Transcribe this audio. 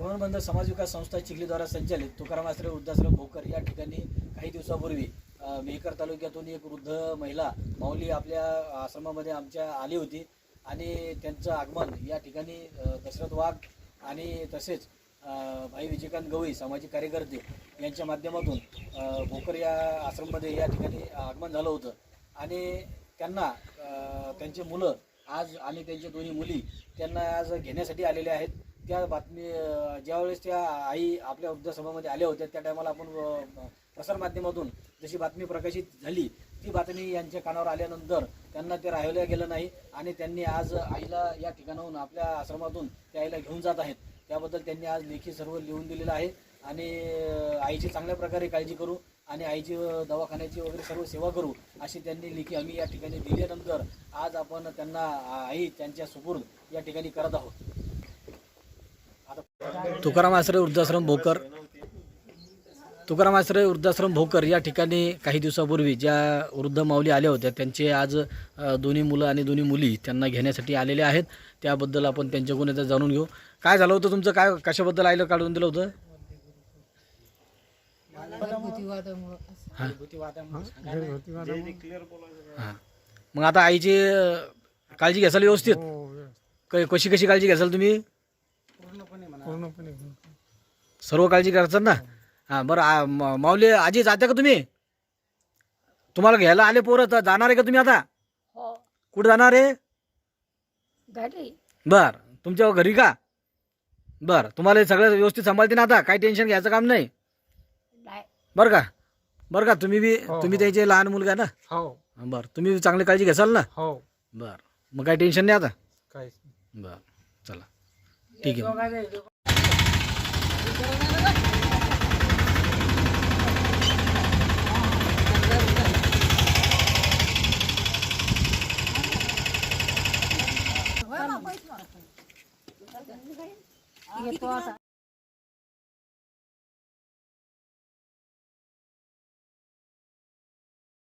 बंध समाज विकास संस्था चिखलीद्वारा संचालित तुकाराम आश्रय वृद्धाश्रम भोकर या ठिकाणी काही दिवसापूर्वी मेहकर तालुक्यातून एक वृद्ध महिला माऊली आपल्या आश्रमामध्ये आमच्या आली होती आणि त्यांचं आगमन या ठिकाणी दशरथ वाघ आणि तसेच भाई विजयकांत गवई सामाजिक कार्यकर्ते यांच्या माध्यमातून भोकर या आश्रममध्ये या ठिकाणी आगमन झालं होतं. आणि त्यांना त्यांची त्यांचे मुलं आज आणि त्यांच्या दोन्ही मुली त्यांना आज घेण्यासाठी आलेले आहेत. त्या बातमी ज्यावेळेस त्या आई आपल्या वृद्धसभामध्ये आल्या होत्या त्या टायमाला आपण प्रसारमाध्यमातून जशी बातमी प्रकाशित झाली ती बातमी यांच्या कानावर आल्यानंतर त्यांना ते राहिलं गेलं नाही आणि त्यांनी आज आईला या ठिकाणाहून आपल्या आश्रमातून त्या आईला घेऊन जात आहेत. त्याबद्दल त्यांनी आज लेखी सर्व लिहून दिलेलं आहे आणि आईची चांगल्या प्रकारे काळजी करू आणि आईची दवाखान्याची वगैरे सर्व सेवा करू अशी त्यांनी लेखी आम्ही या ठिकाणी दिल्यानंतर आज आपण त्यांना आई त्यांच्या सुपूर्द या ठिकाणी करत आहोत. तुकाराम आश्रय वृद्धाश्रम भोकर. तुकाराम आश्रय वृद्धाश्रम भोकर या ठिकाणी काही दिवसापूर्वी ज्या वृद्ध माऊली आल्या होत्या त्यांचे आज दोन्ही मुलं आणि दोन्ही मुली त्यांना घेण्यासाठी आलेले आहेत. त्याबद्दल आपण त्यांच्याकडून एकदा जाणून घेऊ. काय झालं होतं तुमचं? काय कशाबद्दल आईला काढून दिलं होतं? हां. मग आता आईची काळजी घ्याल व्यवस्थित? क- कशी कशी काळजी घ्याल तुम्ही? पूर्णपणे सर्व काळजी करतात ना? हां बरं आ, म- माऊली आजी जाते का तुम्ही? तुम्हाला घ्यायला आले पोरं तर जाणार आहे का तुम्ही आता? हो. कुठं जाणार आहे? बर तुमच्या घरी का? बर तुम्हाला हे सगळं व्यवस्थित सांभाळते ना आता? काही टेन्शन घ्यायचं काम नाही? नाही. बरं का? बरं का? तुम्ही बी हो, तुम्ही हो. त्याचे लहान मुलगा ना? हो. बरं तुम्ही चांगली काळजी घ्याल ना? हो. बर मग काही टेन्शन नाही आता? काहीच बर चला. ठीक आहे. येतो आता